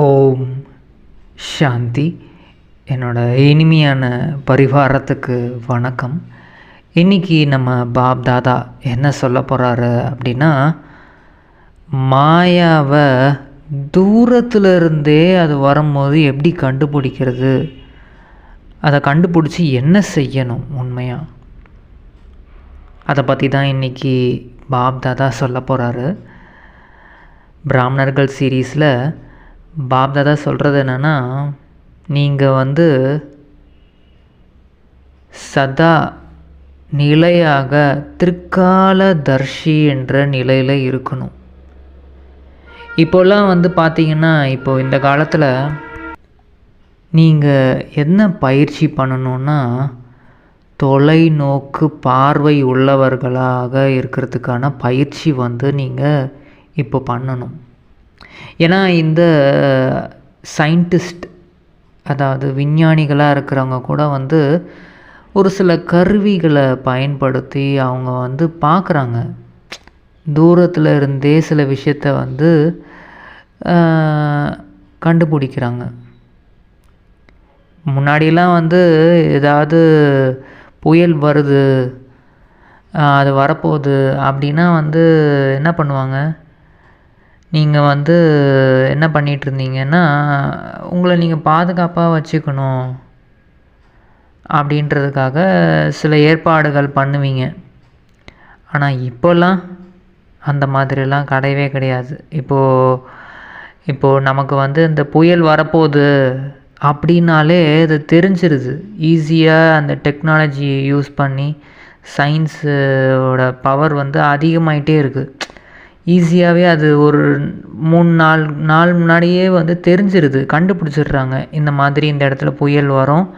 ஓம் சாந்தி. என்னோட இனிமையான பரிவாரத்துக்கு வணக்கம். இன்றைக்கி நம்ம பாப் தாதா என்ன சொல்ல போகிறாரு அப்படின்னா மாயாவை தூரத்தில் இருந்தே அது வரும்போது எப்படி கண்டுபிடிக்கிறது? அதை கண்டுபிடிச்சி என்ன செய்யணும் உண்மையாக அதை பற்றி தான் இன்றைக்கி பாப் தாதா சொல்ல போகிறாரு பிராமணர்கள் சீரீஸில் பாப் தாதா சொல்கிறது என்னென்னா நீங்கள் வந்து சதா நிலையாக திருக்கால தர்ஷி என்ற நிலையில் இருக்கணும். இப்போல்லாம் வந்து பார்த்தீங்கன்னா இப்போ இந்த காலத்தில் நீங்கள் என்ன பயிற்சி பண்ணணுன்னா தொலைநோக்கு பார்வை உள்ளவர்களாக இருக்கிறதுக்கான பயிற்சி வந்து நீங்கள் இப்போ பண்ணணும். ஏன்னா இந்த சயின்டிஸ்ட் அதாவது விஞ்ஞானிகளாக இருக்கிறவங்க கூட வந்து ஒரு சில கருவிகளை பயன்படுத்தி அவங்க வந்து பார்க்குறாங்க. தூரத்தில் இருந்தே சில விஷயத்த வந்து கண்டுபிடிக்கிறாங்க. முன்னாடிலாம் வந்து ஏதாவது புயல் வருது அது வரப்போகுது அப்படின்னா வந்து என்ன பண்ணுவாங்க? நீங்கள் வந்து என்ன பண்ணிகிட்ருந்தீங்கன்னா உங்களை நீங்கள் பாதுகாப்பாக வச்சுக்கணும் அப்படின்றதுக்காக சில ஏற்பாடுகள் பண்ணுவீங்க. ஆனால் இப்போல்லாம் அந்த மாதிரிலாம் கிடையவே கிடையாது. இப்போது இப்போது நமக்கு வந்து இந்த புயல் வரப்போகுது அப்படின்னாலே இது தெரிஞ்சிருது. ஈஸியாக அந்த டெக்னாலஜியை யூஸ் பண்ணி சயின்ஸோட பவர் வந்து அதிகமாயிட்டே இருக்குது ஈஸியாகவே அது ஒரு மூணு நாள் நாள் முன்னாடியே வந்து தெரிஞ்சிருது கண்டுபிடிச்சிடுறாங்க. இந்த மாதிரி இந்த இடத்துல புயல் வரும்.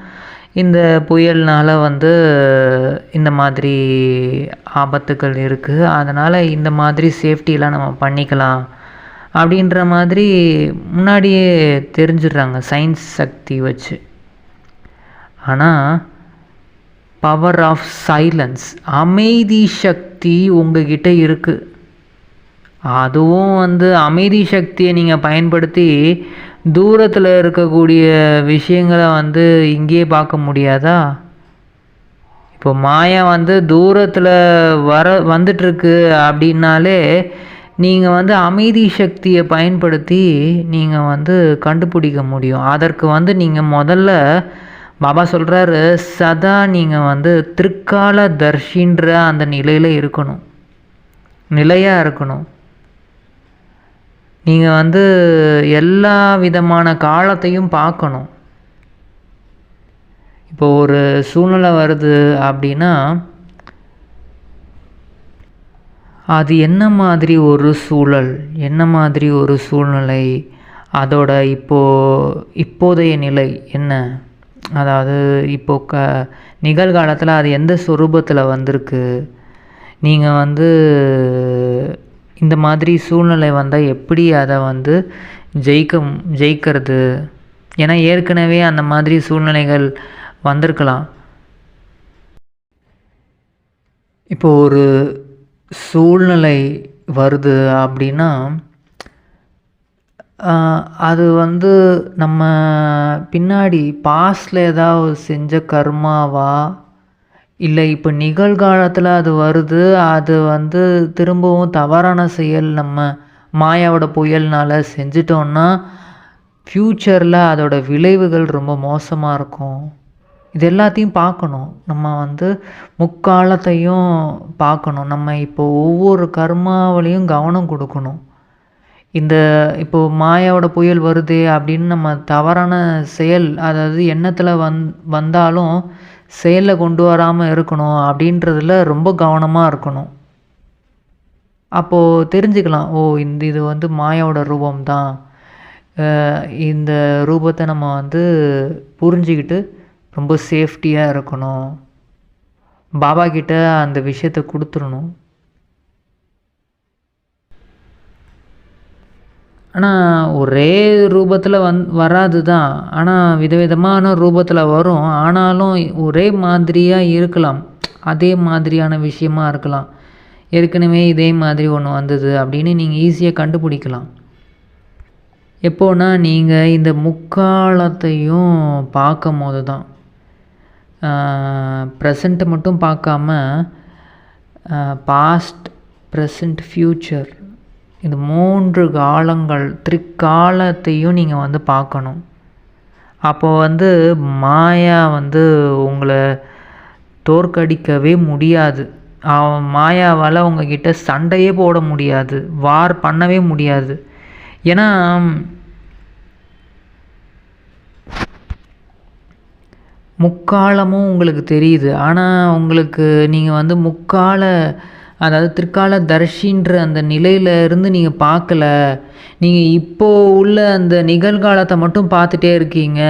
இந்த புயல்னால் வந்து இந்த மாதிரி ஆபத்துக்கள் இருக்குது அதனால் இந்த மாதிரி சேஃப்டிலாம் நம்ம பண்ணிக்கலாம் அப்படின்ற மாதிரி முன்னாடியே தெரிஞ்சிடுறாங்க சயின்ஸ் சக்தி வச்சு. ஆனால் பவர் ஆஃப் சைலன்ஸ் அமைதி சக்தி உங்ககிட்ட இருக்குது அதுவும் வந்து அமைதி சக்தியை நீங்கள் பயன்படுத்தி தூரத்தில் இருக்கக்கூடிய விஷயங்களை வந்து இங்கேயே பார்க்க முடியாதா? இப்போ மாயா வந்து தூரத்தில் வர வந்துட்டுருக்கு அப்படின்னாலே நீங்கள் வந்து அமைதி சக்தியை பயன்படுத்தி நீங்கள் வந்து கண்டுபிடிக்க முடியும். அதற்கு வந்து நீங்கள் முதல்ல பாபா சொல்கிறாரு சதா நீங்கள் வந்து திருக்கால தர்ஷின்ற அந்த நிலையில் இருக்கணும். நிலையாக இருக்கணும். நீங்கள் வந்து எல்லா விதமான காலத்தையும் பார்க்கணும். இப்போ ஒரு சூழ்நிலை வருது அப்படின்னா அது என்ன மாதிரி ஒரு சூழல் என்ன மாதிரி ஒரு சூழ்நிலை அதோட இப்போது இப்போதைய நிலை என்ன? அதாவது இப்போ க நிகழ்காலத்தில் அது எந்த சொரூபத்தில் வந்திருக்கு? நீங்கள் வந்து இந்த மாதிரி சூழ்நிலை வந்தால் எப்படி அதை வந்து ஜெயிக்க ஜெயிக்கிறது? ஏன்னா ஏற்கனவே அந்த மாதிரி சூழ்நிலைகள் வந்திருக்கலாம். இப்போ ஒரு சூழ்நிலை வருது அப்படின்னா அது வந்து நம்ம பின்னாடி பாஸ்டில் ஏதாவது செஞ்ச கர்மாவா? இல்லை இப்போ நிகழ்காலத்தில் அது வருது. அது வந்து திரும்பவும் தவறான செயல். நம்ம மாயாவோட புயல்னால் செஞ்சிட்டோன்னா ஃப்யூச்சரில் அதோட விளைவுகள் ரொம்ப மோசமாக இருக்கும். இது எல்லாத்தையும் பார்க்கணும். நம்ம வந்து முக்காலத்தையும் பார்க்கணும். நம்ம இப்போ ஒவ்வொரு கர்மாவிலையும் கவனம் கொடுக்கணும். இந்த இப்போது மாயாவோட புயல் வருது அப்படின்னு நம்ம தவறான செயல் அதாவது எண்ணத்தில் வந் வந்தாலும் செயலில் கொண்டு வராமல் இருக்கணும் அப்படின்றதுல ரொம்ப கவனமாக இருக்கணும். அப்போது தெரிஞ்சுக்கலாம் ஓ இந்த இது வந்து மாயாவோட ரூபம் தான் இந்த ரூபத்தை நம்ம வந்து புரிஞ்சுக்கிட்டு ரொம்ப சேஃப்டியாக இருக்கணும். பாபா கிட்ட அந்த விஷயத்தை கொடுத்துடணும். ஆனால் ஒரே ரூபத்தில் வந் வராது தான் ஆனால் விதவிதமான ரூபத்தில் வரும். ஆனாலும் ஒரே மாதிரியாக இருக்கலாம். அதே மாதிரியான விஷயமா இருக்கலாம். ஏற்கனவே இதே மாதிரி ஒன்று வந்தது அப்படின்னு நீங்கள் ஈஸியாக கண்டுபிடிக்கலாம். எப்போனா நீங்கள் இந்த முக்காலத்தையும் பார்க்கும்போது தான் ப்ரெசண்ட்டை மட்டும் பார்க்காம பாஸ்ட் ப்ரெசண்ட் ஃப்யூச்சர் இது மூன்று காலங்கள் திரிகாலத்தையும் நீங்கள் வந்து பார்க்கணும். அப்போ வந்து மாயா வந்து உங்களை தோற்கடிக்கவே முடியாது. அவன் மாயாவால் உங்ககிட்ட சண்டையே போட முடியாது வார் பண்ணவே முடியாது. ஏன்னா முக்காலமும் உங்களுக்கு தெரியுது. ஆனால் உங்களுக்கு நீங்கள் வந்து முக்கால அதாவது திருக்கால தர்ஷின்ற அந்த நிலையில இருந்து நீங்கள் பார்க்கல. நீங்கள் இப்போ உள்ள அந்த நிகழ்காலத்தை மட்டும் பார்த்துட்டே இருக்கீங்க.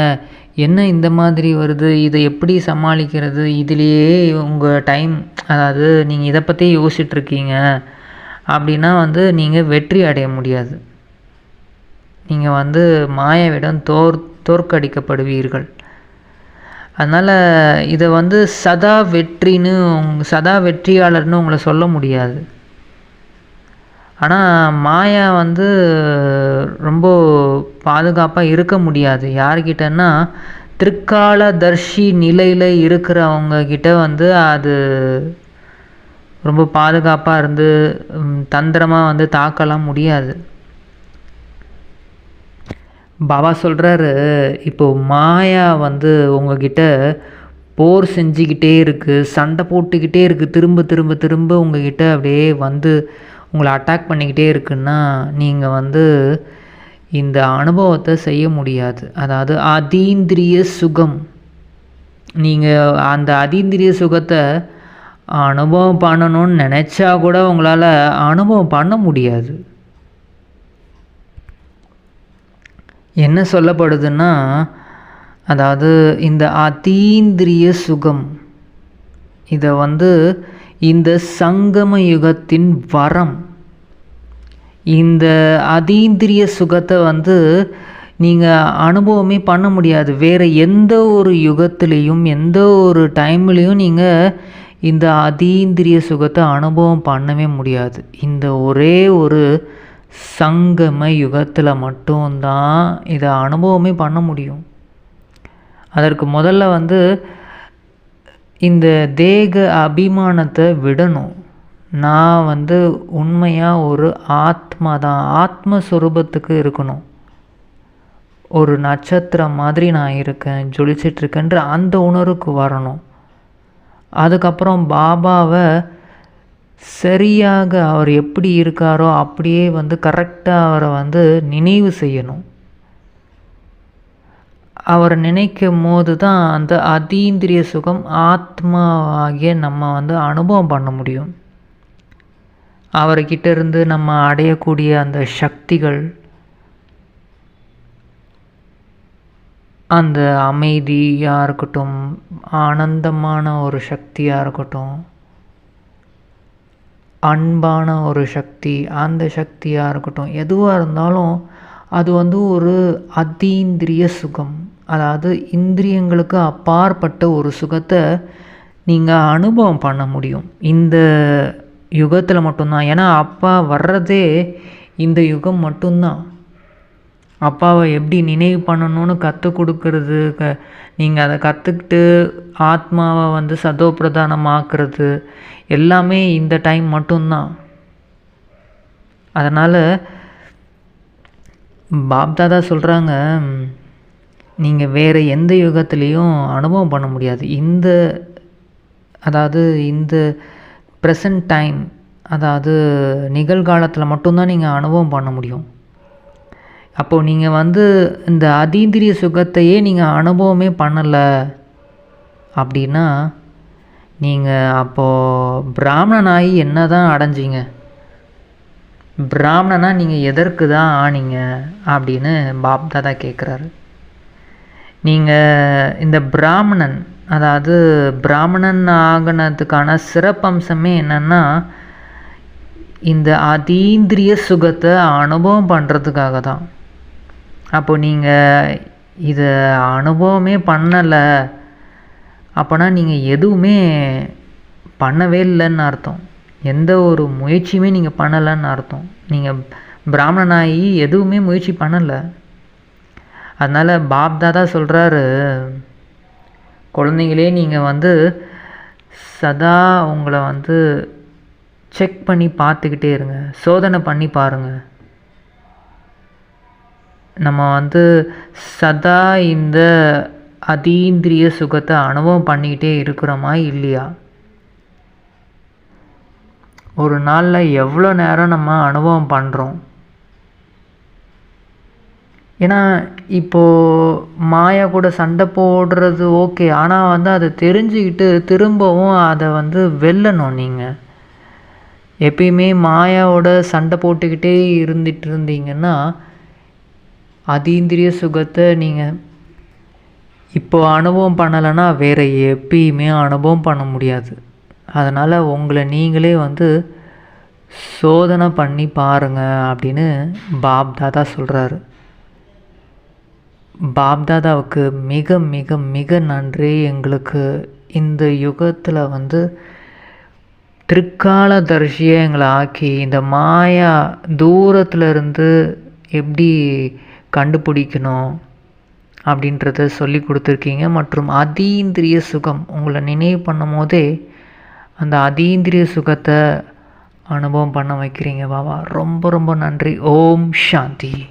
என்ன இந்த மாதிரி வருது? இதை எப்படி சமாளிக்கிறது? இதுலேயே உங்கள் டைம் அதாவது நீங்கள் இதை பற்றியே யோசிச்சுட்ருக்கீங்க அப்படின்னா வந்து நீங்கள் வெற்றி அடைய முடியாது. நீங்கள் வந்து மாயவிடம் தோற் தோற்கடிக்கப்படுவீர்கள். அதனால் இதை வந்து சதா வெற்றின்னு உங் சதா வெற்றியாளர்னு உங்களை சொல்ல முடியாது. ஆனால் மாயா வந்து ரொம்ப பாதுகாப்பாக இருக்க முடியாது. யார்கிட்டன்னா திருக்கால தர்ஷி நிலையில் இருக்கிறவங்க கிட்ட வந்து அது ரொம்ப பாதுகாப்பாக இருந்து தந்திரமாக வந்து தாக்கலாம் முடியாது. பாபா சொல்கிறாரு இப்போது மாயா வந்து உங்ககிட்ட போர் செஞ்சுக்கிட்டே இருக்குது சண்டை போட்டுக்கிட்டே இருக்குது திரும்ப திரும்ப திரும்ப உங்ககிட்ட அப்படியே வந்து உங்களை அட்டாக் பண்ணிக்கிட்டே இருக்குன்னா நீங்கள் வந்து இந்த அனுபவத்தை செய்ய முடியாது. அதாவது அதீந்திரிய சுகம். நீங்கள் அந்த அதீந்திரிய சுகத்தை அனுபவம் பண்ணணும்னு நினச்சா கூட உங்களால் அனுபவம் பண்ண முடியாது. என்ன சொல்லப்படுதுன்னா அதாவது இந்த அதீந்திரிய சுகம் இதை வந்து இந்த சங்கம யுகத்தின் வரம் இந்த அதீந்திரிய சுகத்தை வந்து நீங்கள் அனுபவமே பண்ண முடியாது. வேறு எந்த ஒரு யுகத்துலேயும் எந்த ஒரு டைம்லேயும் நீங்கள் இந்த அதீந்திரிய சுகத்தை அனுபவம் பண்ணவே முடியாது. இந்த ஒரே ஒரு சங்கம யுகத்தில் மட்டும்தான் இதை அனுபவமே பண்ண முடியும். அதற்கு முதல்ல வந்து இந்த தேக அபிமானத்தை விடணும். நான் வந்து உண்மையாக ஒரு ஆத்மா தான் ஆத்மஸ்வரூபத்துக்கு இருக்கணும். ஒரு நட்சத்திரம் மாதிரி நான் இருக்கேன் ஜொலிச்சிட்ருக்கேன்ற அந்த உணர்வுக்கு வரணும். அதுக்கப்புறம் பாபாவை சரியாக அவர் எப்படி இருக்காரோ அப்படியே வந்து கரெக்டாக அவரை வந்து நினைவு செய்யணும். அவரை நினைக்கும் போது தான் அந்த அதீந்திரிய சுகம் ஆத்மா ஆகிய நம்ம வந்து அனுபவம் பண்ண முடியும். அவர்கிட்ட இருந்து நம்ம அடையக்கூடிய அந்த சக்திகள் அந்த அமைதியாக இருக்கட்டும் ஆனந்தமான ஒரு சக்தியாக இருக்கட்டும் அன்பான ஒரு சக்தி அந்த சக்தியாக இருக்கட்டும் எதுவாக இருந்தாலும் அது வந்து ஒரு அதீந்திரிய சுகம். அதாவது இந்திரியங்களுக்கு அப்பாற்பட்ட ஒரு சுகத்தை நீங்கள் அனுபவம் பண்ண முடியும். இந்த யுகத்தில் மட்டும்தான். ஏன்னா அப்பா வர்றதே இந்த யுகம் மட்டும்தான். அப்பாவை எப்படி நினைவு பண்ணணும்னு கற்றுக் கொடுக்கறது க நீங்கள் அதை கற்றுக்கிட்டு ஆத்மாவை வந்து சதோபிரதானமாக்குறது எல்லாமே இந்த டைம் மட்டும்தான். அதனால் பாப்தாதா சொல்கிறாங்க நீங்கள் வேறு எந்த யுகத்துலேயும் அனுபவம் பண்ண முடியாது. இந்த அதாவது இந்த ப்ரெசன்ட் டைம் அதாவது நிகழ்காலத்தில் மட்டும்தான் நீங்கள் அனுபவம் பண்ண முடியும். அப்போது நீங்கள் வந்து இந்த அதீந்திரிய சுகத்தையே நீங்கள் அனுபவமே பண்ணலை அப்படின்னா நீங்கள் அப்போது பிராமணனாகி என்ன தான் அடைஞ்சிங்க? பிராமணனாக நீங்கள் எதற்கு தான் ஆனீங்க? அப்படின்னு பாப் தாதா கேட்குறாரு நீங்கள் இந்த பிராமணன் அதாவது பிராமணன் ஆகினதுக்கான சிறப்பம்சமே என்னென்னா இந்த அதீந்திரிய சுகத்தை அனுபவம் பண்ணுறதுக்காக தான் அப்போ நீங்கள் இதை அனுபவமே பண்ணலை. அப்போனா நீங்கள் எதுவுமே பண்ணவே இல்லைன்னு அர்த்தம். எந்த ஒரு முயற்சியுமே நீங்கள் பண்ணலைன்னு அர்த்தம். நீங்கள் பிராமணனாகி எதுவுமே முயற்சி பண்ணலை. அதனால் பாப் தாதா சொல்கிறாரு குழந்தைங்களே நீங்கள் வந்து சதா உங்களை வந்து செக் பண்ணி பார்த்துக்கிட்டே இருங்க. சோதனை பண்ணி பாருங்கள் நம்ம வந்து சதா இந்த அதீந்திரிய சுகத்தை அனுபவம் பண்ணிக்கிட்டே இருக்கிறோமா இல்லையா? ஒரு நாளில் எவ்வளோ நேரம் நம்ம அனுபவம் பண்ணுறோம் ஏன்னா இப்போது மாயா கூட சண்டை போடுறது ஓகே. ஆனால் வந்து அதை தெரிஞ்சுக்கிட்டு திரும்பவும் அதை வந்து வெல்லணும் நீங்கள் எப்பயுமே மாயாவோட சண்டை போட்டுக்கிட்டே இருந்துட்டு இருந்தீங்கன்னா அதீந்திரிய சுகத்தை நீங்கள் இப்போ அனுபவம் பண்ணலைன்னா வேறு எப்பயுமே அனுபவம் பண்ண முடியாது. அதனால் உங்களை நீங்களே வந்து சோதனை பண்ணி பாருங்கள் அப்படின்னு பாப் தாதா சொல்கிறாரு பாப் தாதாவுக்கு மிக மிக மிக நன்றி. எங்களுக்கு இந்த யுகத்தில் வந்து திருக்கால தரிசியை எங்களை ஆக்கி இந்த மாயா தூரத்தில் இருந்து எப்படி கண்டுபிடிக்கணும்? அப்படின்றத சொல்லி கொடுத்துருக்கீங்க. மற்றும் அதீந்திரிய சுகம் உங்களை நினைவு பண்ணும் போதே அந்த அதீந்திரிய சுகத்தை அனுபவம் பண்ண வைக்கிறீங்க. பாபா ரொம்ப ரொம்ப நன்றி. ஓம் சாந்தி.